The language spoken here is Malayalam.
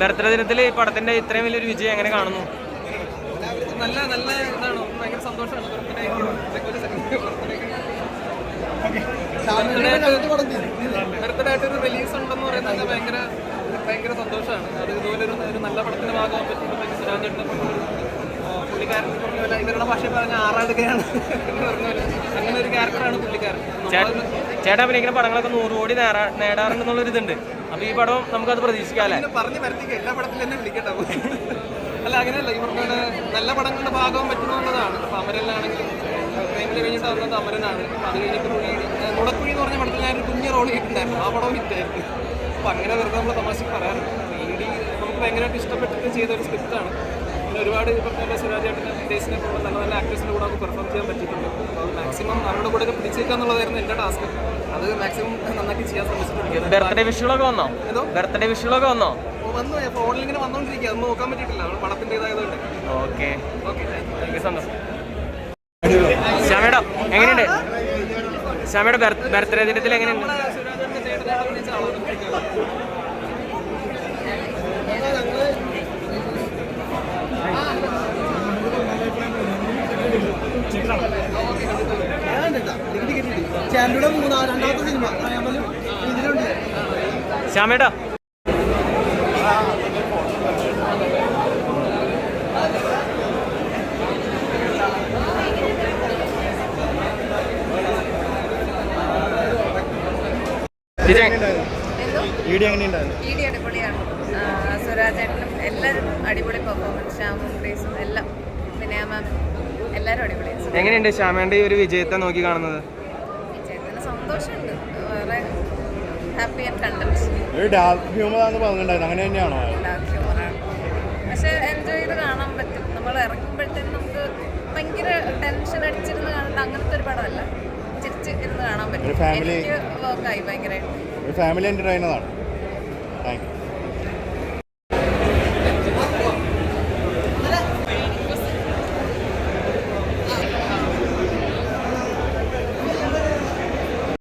ബർത്ത്ഡേ ദിനത്തിൽ ഈ പടത്തിന്റെ ഇത്രയും വലിയൊരു വിജയം എങ്ങനെ കാണുന്നു? നല്ല നല്ല ഇതാണ്? ഭയങ്കര സന്തോഷമാണ്. ബർത്ത്ഡേ ആയിട്ട് ഒരു റിലീസ് ഉണ്ടെന്ന് പറയുന്നത് ഭയങ്കര ഭയങ്കര സന്തോഷമാണ്. അത് ഇതുപോലെ ഒരു നല്ല പടത്തിന്റെ ഭാഗമാകാൻ സുരാജേട്ടനെ പുള്ളിക്കാരൻ പറഞ്ഞ പോലെ ഇവരുടെ ഭാഷ പറഞ്ഞ ആറാടുകയാണ് എന്ന് പറഞ്ഞ പോലെ. അങ്ങനെ ഒരു ക്യാരക്ടറാണ് പുള്ളിക്കാരൻ. ചേട്ടാ അഭിനയിക്കുന്ന പടങ്ങളൊക്കെ നൂറ് കോടി നേടാ- നേടാറുണ്ടെന്നുള്ളൊരു ഇതുണ്ട്. അപ്പൊ ഈ പടം നമുക്കത് പ്രതീക്ഷിക്കാം പറഞ്ഞു വരുത്തിക്കുക എല്ലാ പടത്തിലും തന്നെ വിളിക്കട്ടെ. അല്ല അങ്ങനെയല്ല ഇവർക്കാണ് നല്ല പടങ്ങളുടെ ഭാഗം പറ്റുന്നുള്ളതാണ് അപ്പൊ അമരനിലാണെങ്കിലും പ്രേമിൽ കഴിഞ്ഞിട്ട് വന്നത് അമരനാണ്. അത് കഴിഞ്ഞിട്ട് ഈ, എന്ന് പറഞ്ഞ പടത്തിൽ ഞാൻ ഒരു കുഞ്ഞു റോൾ ചെയ്തിട്ടുണ്ടായിരുന്നു ആ പടം ഹിറ്റായിരുന്നു അപ്പൊ അങ്ങനെ വെറുതെ നമ്മൾ തമാശക്ക് പറയാറുണ്ട് ഈടി നമുക്ക് ഭയങ്കരമായിട്ട് ഇഷ്ടപ്പെട്ടിട്ട് ചെയ്ത ഒരു സ്ക്രിപ്റ്റാണ് പിന്നെ ഒരുപാട് പറഞ്ഞ പോലെ സുരാജേട്ടനെ ഡേസിനെ പോലുള്ള നല്ല നല്ല ആക്ടേഴ്സിന്റെ കൂടെ നമുക്ക് പെർഫോം ചെയ്യാൻ പറ്റിയിട്ടുണ്ട്. അപ്പോൾ മാക്സിമം അവരുടെ കൂടെ പിടിച്ചേക്കുക എന്നുള്ളതായിരുന്നു എന്റെ ടാസ്ക് അത് മാക്സിമം നന്നാക്കി ചെയ്യാൻ ശ്രമിച്ചിട്ടുണ്ട് ബർത്ത്ഡേ വിഷുകളൊക്കെ വന്നോ? ഏതോ? ബർത്ത്ഡേ വിഷുകളൊക്കെ വന്നോ? വന്നു. ഫോണിൽ ഇങ്ങനെ വന്നോണ്ടിരിക്കുക അതൊന്നും നോക്കാൻ പറ്റിയിട്ടില്ല. നമ്മൾ പണത്തിന്റെതായതുകൊണ്ട്. ഓക്കെ. Okay thank you. സന്തോഷം ശ്യാമയുടെ എങ്ങനെയുണ്ട്? ശ്യാമയുടെ ബർത്ത്ഡേ ദിനത്തിൽ എങ്ങനെയുണ്ട്? ഇടി അടിപൊളിയാണ്. ആ, സുരാജേട്ടനും എല്ലാവരും അടിപൊളി പെർഫോമൻസ് ശ്യാമും ക്രീസും എല്ലാം. വിനയ മാം എല്ലാവരും അടിപൊളിയാണ്. എങ്ങനെയുണ്ട് ശ്യാമേന്റെ ഈ ഒരു വിജയത്തെ നോക്കി കാണുന്നത്? ഒരു ഡാർക്ക് ഹ്യൂമർ ആണെന്ന് പറഞ്ഞിട്ടുണ്ടായിരുന്നു. അങ്ങനെ തന്നെയാണോ? പക്ഷെ എൻജോയ് ചെയ്ത് കാണാൻ പറ്റും. നമ്മൾ നമുക്ക് ഭയങ്കര ടെൻഷൻ അടിച്ചിരുന്ന് കാണേണ്ട അങ്ങനത്തെ ഒരു പടമല്ല. ചിരിച്ച് ഇരുന്ന് കാണാൻ പറ്റും. എനിക്ക് വർക്കായി ഭയങ്കരമായിട്ട് ഫാമിലി എന്റർടൈനറാണ് താങ്ക് യു